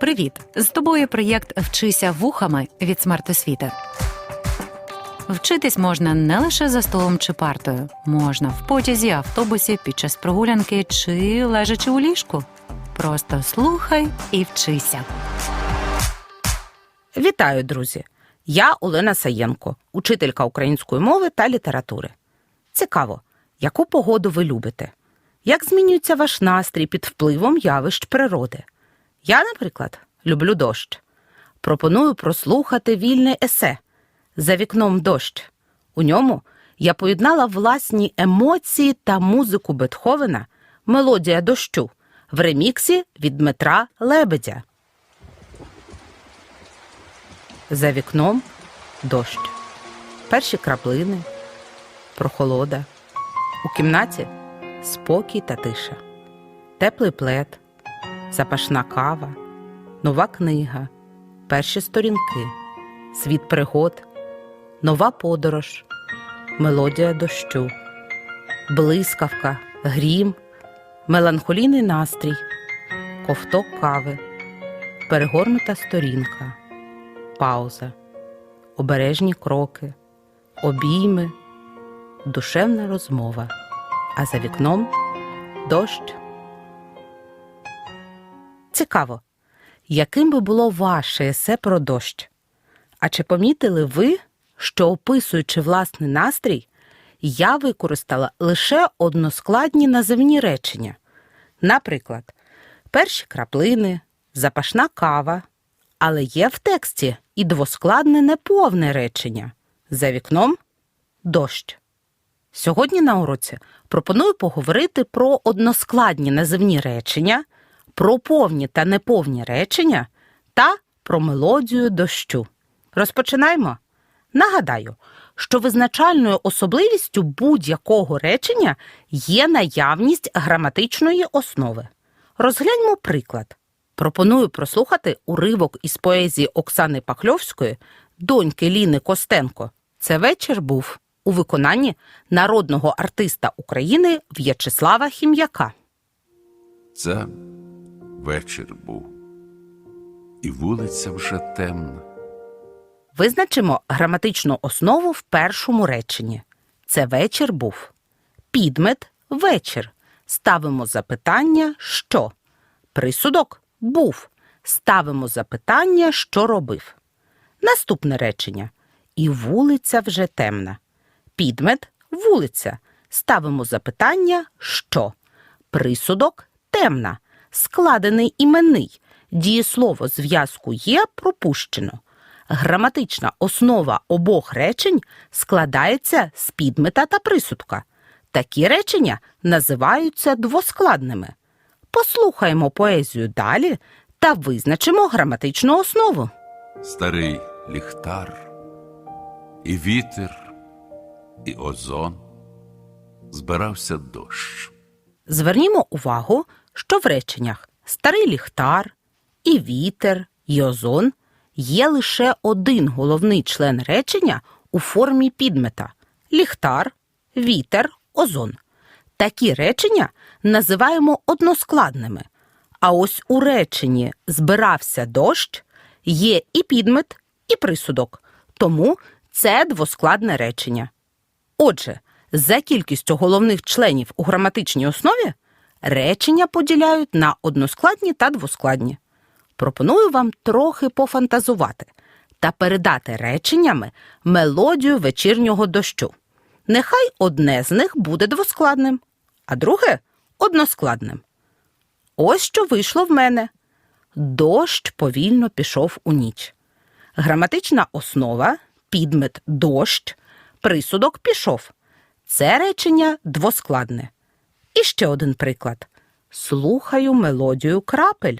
Привіт! З тобою проєкт Вчися вухами від смертосвіти. Вчитись можна не лише за столом чи партою, можна в потязі, автобусі, під час прогулянки чи лежачи у ліжку. Просто слухай і вчися. Вітаю, друзі! Я Олена Саєнко, учителька української мови та літератури. Цікаво, яку погоду ви любите? Як змінюється ваш настрій під впливом явищ природи? Я, наприклад, люблю дощ. Пропоную прослухати вільне есе за вікном дощ. У ньому я поєднала власні емоції та музику Бетховена Мелодія дощу в реміксі від Дмитра Лебедя. За вікном дощ. Перші краплини, прохолода. У кімнаті спокій та тиша. Теплий плед, запашна кава, нова книга, перші сторінки, світ пригод, нова подорож, мелодія дощу, блискавка, грім, меланхолійний настрій, ковток кави, перегорнута сторінка пауза, обережні кроки, обійми, душевна розмова, а за вікном дощ. Цікаво, яким би було ваше есе про дощ? А чи помітили ви, що описуючи власний настрій, я використала лише односкладні називні речення? Наприклад, перші краплини, запашна кава, але є в тексті і двоскладне неповне речення за вікном дощ. Сьогодні на уроці пропоную поговорити про односкладні називні речення, про повні та неповні речення та про мелодію дощу. Розпочинаємо. Нагадаю, що визначальною особливістю будь-якого речення є наявність граматичної основи. Розгляньмо приклад. Пропоную прослухати уривок із поезії Оксани Пахльовської доньки Ліни Костенко. Це вечір був у виконанні народного артиста України В'ячеслава Хім'яка. Це вечір був, і вулиця вже темна. Визначимо граматичну основу в першому реченні. Це вечір був. Підмет вечір. Ставимо запитання що. Присудок був. Ставимо запитання, що робив. Наступне речення. І вулиця вже темна. Підмет вулиця. Ставимо запитання, що. Присудок темна. Складений іменний. Дієслово зв'язку є пропущено. Граматична основа обох речень складається з підмета та присудка. Такі речення називаються двоскладними. Послухаємо поезію далі та визначимо граматичну основу. Старий ліхтар, і вітер, і озон. Збирався дощ. Звернімо увагу, що в реченнях старий ліхтар, і вітер, і озон є лише один головний член речення у формі підмета ліхтар, вітер, озон. Такі речення називаємо односкладними. А ось у реченні збирався дощ є і підмет, і присудок, тому це двоскладне речення. Отже, за кількістю головних членів у граматичній основі речення поділяють на односкладні та двоскладні. Пропоную вам трохи пофантазувати та передати реченнями мелодію вечірнього дощу. Нехай одне з них буде двоскладним, а друге односкладним. Ось що вийшло в мене. Дощ повільно пішов у ніч. Граматична основа, підмет дощ, присудок пішов. Це речення двоскладне. І ще один приклад. Слухаю мелодію крапель.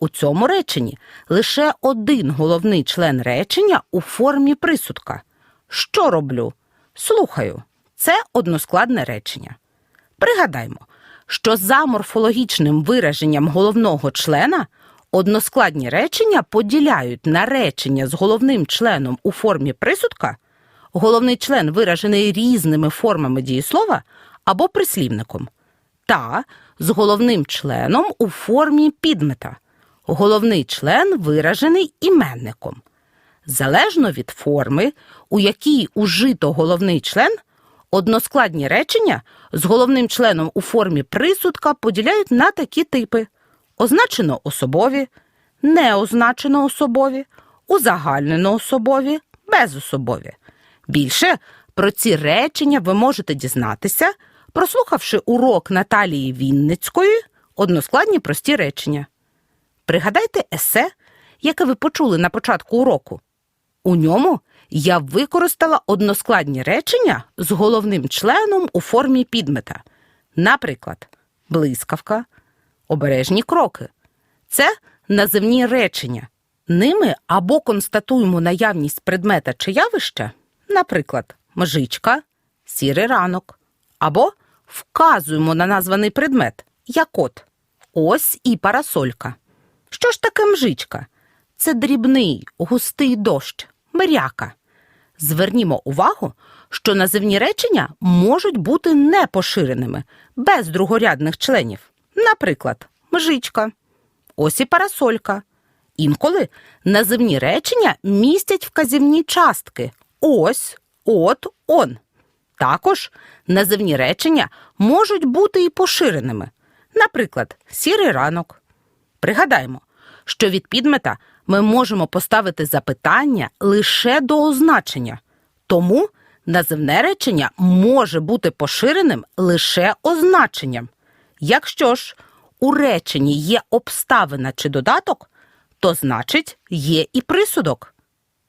У цьому реченні лише один головний член речення у формі присудка. Що роблю? Слухаю. Це односкладне речення. Пригадаймо, що за морфологічним вираженням головного члена односкладні речення поділяють на речення з головним членом у формі присудка, головний член виражений різними формами дієслова або прислівником, та з головним членом у формі підмета. головний член виражений іменником. Залежно від форми, у якій ужито головний член, односкладні речення з головним членом у формі присудка поділяють на такі типи: означено особові, неозначено особові, узагальнено особові, безособові. Більше про ці речення ви можете дізнатися, прослухавши урок Наталії Вінницької односкладні прості речення. Пригадайте есе, яке ви почули на початку уроку. У ньому я використала односкладні речення з головним членом у формі підмета. Наприклад, блискавка, обережні кроки. Це називні речення. Ними або констатуємо наявність предмета чи явища, наприклад, мжичка, сірий ранок, або вказуємо на названий предмет, як от. Ось і парасолька. Що ж таке мжичка? Це дрібний, густий дощ, миряка. Звернімо увагу, що називні речення можуть бути непоширеними, без другорядних членів. Наприклад, мжичка, ось і парасолька. Інколи називні речення містять вказівні частки ось, от, он. Також називні речення можуть бути і поширеними. Наприклад, сірий ранок. Пригадаємо, що від підмета ми можемо поставити запитання лише до означення, тому називне речення може бути поширеним лише означенням. Якщо ж у реченні є обставина чи додаток, то значить є і присудок.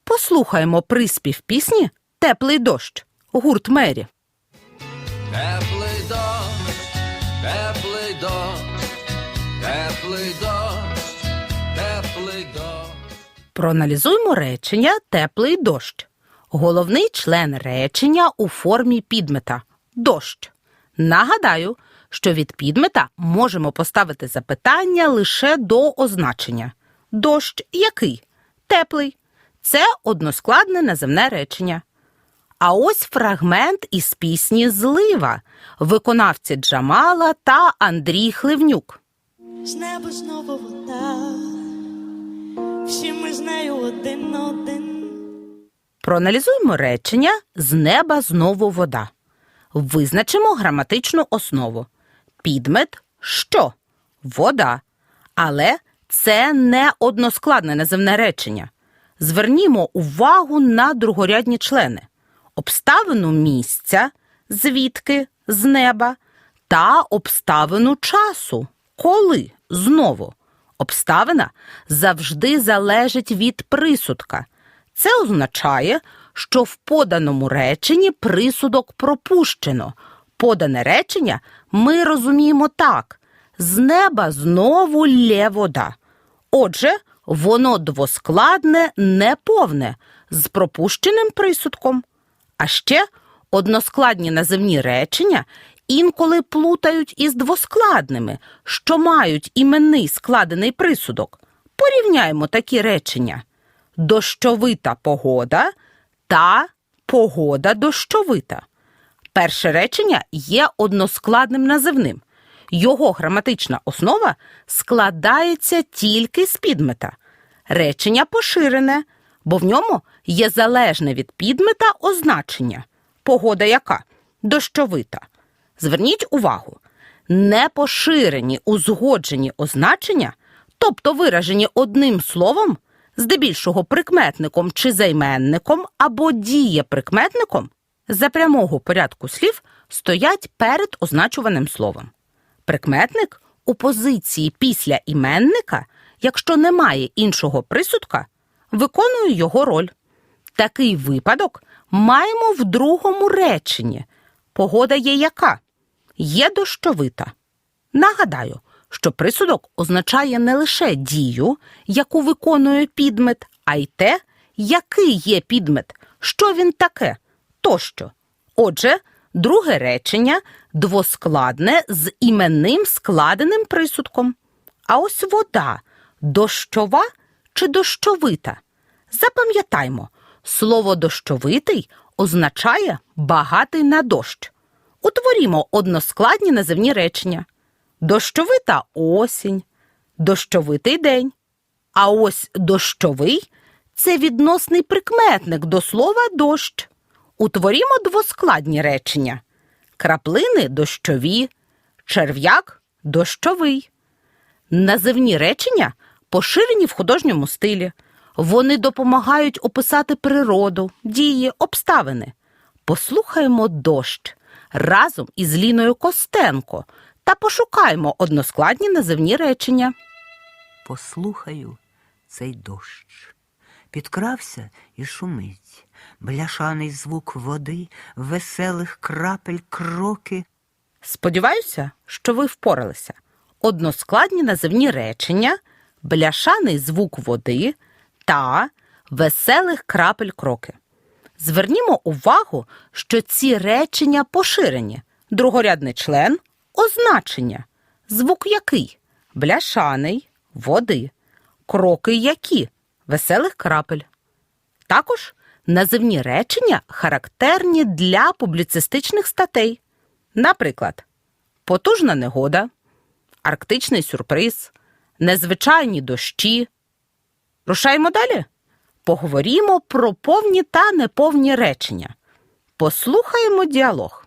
Послухаємо приспів пісні Теплий дощ гурт Мері. Теплий дощ, теплий дощ, теплий дощ, теплий дощ. Проаналізуємо речення теплий дощ. Головний член речення у формі підмета дощ. Нагадаю, що від підмета можемо поставити запитання лише до означення. Дощ який? Теплий. Це односкладне наземне речення. А ось фрагмент із пісні Злива виконавці Джамала та Андрій Хливнюк. З неба знову вода, всі ми з нею один на один. Проаналізуємо речення з неба знову вода. Визначимо граматичну основу. Підмет що? Вода. Але це не односкладне називне речення. Звернімо увагу на другорядні члени, обставину місця, звідки з неба, та обставину часу, коли знову. Обставина завжди залежить від присудка. Це означає, що в поданому реченні присудок пропущено. Подане речення ми розуміємо так: з неба знову лє вода. Отже, воно двоскладне, неповне, з пропущеним присудком. А ще односкладні називні речення інколи плутають із двоскладними, що мають іменний складений присудок. Порівняємо такі речення: дощовита погода та погода дощовита. Перше речення є односкладним називним. Його граматична основа складається тільки з підмета. Речення поширене, бо в ньому є залежне від підмета означення. Погода яка? Дощовита. Зверніть увагу, непоширені узгоджені означення, тобто виражені одним словом, здебільшого прикметником чи займенником або дієприкметником, за прямого порядку слів стоять перед означуваним словом. Прикметник у позиції після іменника, якщо немає іншого присудка, виконує його роль. Такий випадок маємо в другому реченні. Погода є яка? Є дощовита. Нагадаю, що присудок означає не лише дію, яку виконує підмет, а й те, який є підмет, що він таке тощо. Отже, друге речення двоскладне з іменним складеним присудком. А ось вода дощова чи дощовита. Запам'ятаймо, слово дощовитий означає багатий на дощ. Утворімо односкладні називні речення. Дощовита осінь, дощовитий день, А ось дощовий це відносний прикметник до слова дощ. Утворімо двоскладні речення: краплини дощові, черв'як дощовий. Називні речення поширені в художньому стилі. Вони допомагають описати природу, дії, обставини. Послухаємо дощ разом із Ліною Костенко та пошукаємо односкладні називні речення. Послухаю цей дощ. Підкрався і шумить, бляшаний звук води, веселих крапель кроки. Сподіваюся, що ви впоралися. Односкладні називні речення, бляшаний звук води та веселих крапель кроки. Звернімо увагу, що ці речення поширені. Другорядний член означення. Звук який? Бляшаний, води. Кроки які? Веселих крапель. Також називні речення характерні для публіцистичних статей. Наприклад, потужна негода, арктичний сюрприз, незвичайні дощі. Рушаємо далі. Поговоримо про повні та неповні речення. Послухаємо діалог.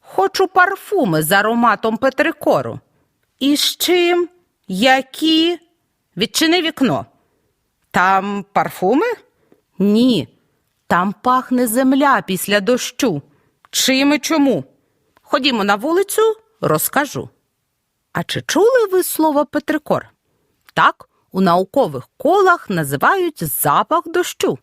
Хочу парфуми з ароматом петрикору. І з чим? Які? Відчини вікно. Там парфуми? Ні. Там пахне земля після дощу. Чим і чому? Ходімо на вулицю, розкажу. А чи чули ви слово петрикор? Так, у наукових колах називають запах дощу.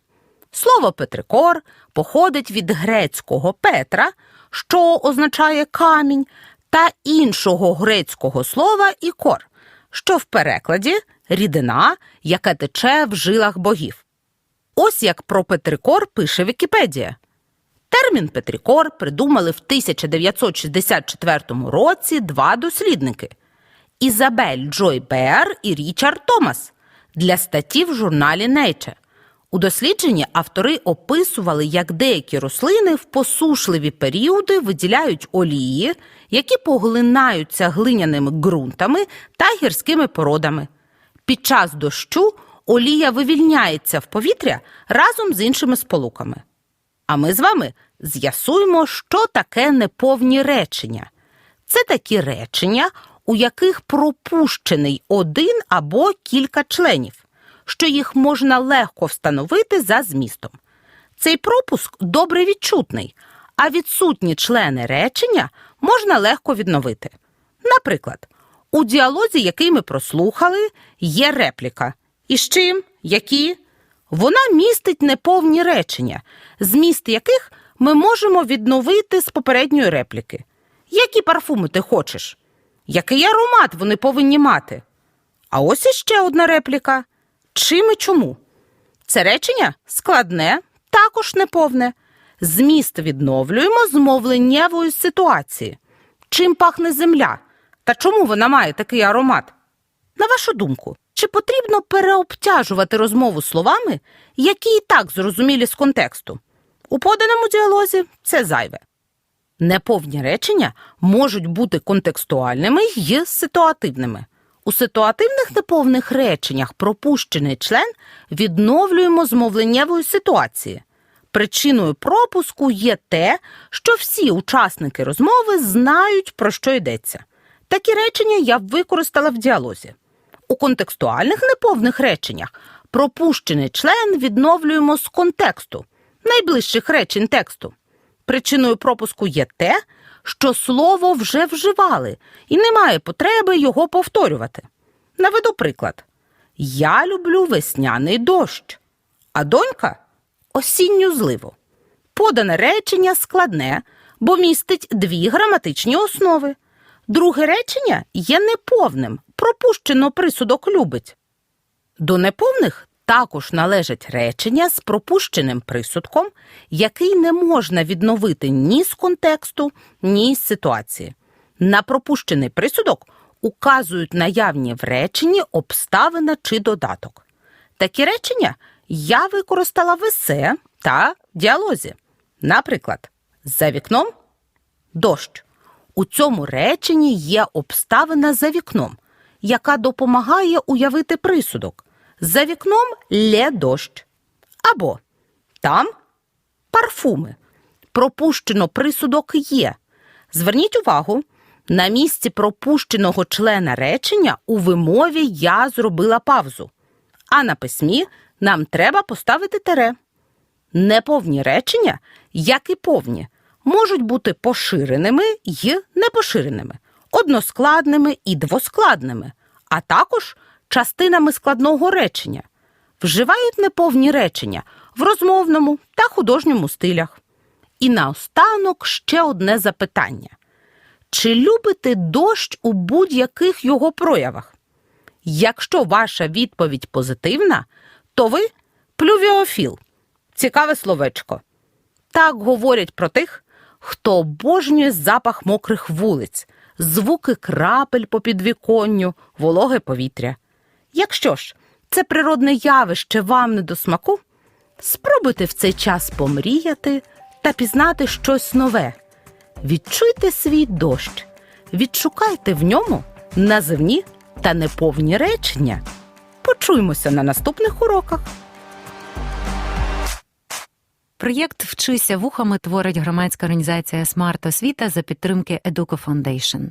Слово петрикор походить від грецького петра, що означає камінь, та іншого грецького слова ікор, що в перекладі рідина, яка тече в жилах богів. Ось як про петрикор пише Вікіпедія. Термін Петрикор придумали в 1964 році два дослідники Ізабель Джой Беар і Річард Томас для статті в журналі Nature. У дослідженні автори описували, як деякі рослини в посушливі періоди виділяють олії, які поглинаються глиняними ґрунтами та гірськими породами. Під час дощу олія вивільняється в повітря разом з іншими сполуками. А ми з вами з'ясуємо, що таке неповні речення. Це такі речення, у яких пропущений один або кілька членів, що їх можна легко встановити за змістом. Цей пропуск добре відчутний, а відсутні члени речення можна легко відновити. Наприклад, у діалозі, який ми прослухали, є репліка. І з чим? Які? Вона містить неповні речення, зміст яких ми можемо відновити з попередньої репліки. Які парфуми ти хочеш? Який аромат вони повинні мати? А ось іще одна репліка. Чим і чому? Це речення складне, також неповне. Зміст відновлюємо з мовленнєвої ситуації. Чим пахне земля? Та чому вона має такий аромат? На вашу думку, чи потрібно переобтяжувати розмову словами, які і так зрозумілі з контексту? У поданому діалозі це зайве. Неповні речення можуть бути контекстуальними й ситуативними. У ситуативних неповних реченнях пропущений член відновлюємо з мовленнєвої ситуації. Причиною пропуску є те, що всі учасники розмови знають, про що йдеться. Такі речення я використала в діалозі. У контекстуальних неповних реченнях пропущений член відновлюємо з контексту, найближчих речень тексту. Причиною пропуску є те, що слово вже вживали, і немає потреби його повторювати. Наведу приклад: Я люблю весняний дощ, а донька осінню зливу. Подане речення складне, бо містить дві граматичні основи. Друге речення є неповним, пропущено присудок любить. До неповних також належать речення з пропущеним присудком, який не можна відновити ні з контексту, ні з ситуації. На пропущений присудок указують наявні в реченні обставина чи додаток. Такі речення я використала в есе та діалозі. Наприклад, за вікном дощ. У цьому реченні є обставина за вікном, яка допомагає уявити присудок. За вікном лє дощ. Або там парфуми. Пропущено присудок є. Зверніть увагу, на місці пропущеного члена речення у вимові я зробила павзу, а на письмі нам треба поставити тере. Неповні речення, як і повні, можуть бути поширеними й непоширеними, односкладними і двоскладними, а також частинами складного речення. Вживають неповні речення в розмовному та художньому стилях. І наостанок ще одне запитання. Чи любите дощ у будь-яких його проявах? Якщо ваша відповідь позитивна, то ви плювіофіл. Цікаве словечко. Так говорять про тих, хто обожнює запах мокрих вулиць, звуки крапель по підвіконню, вологе повітря. Якщо ж це природне явище вам не до смаку, спробуйте в цей час помріяти та пізнати щось нове. Відчуйте свій дощ, відшукайте в ньому називні та неповні речення. Почуємося на наступних уроках. Проєкт Вчися вухами творить громадська організація Смарт Освіта за підтримки Educo Foundation.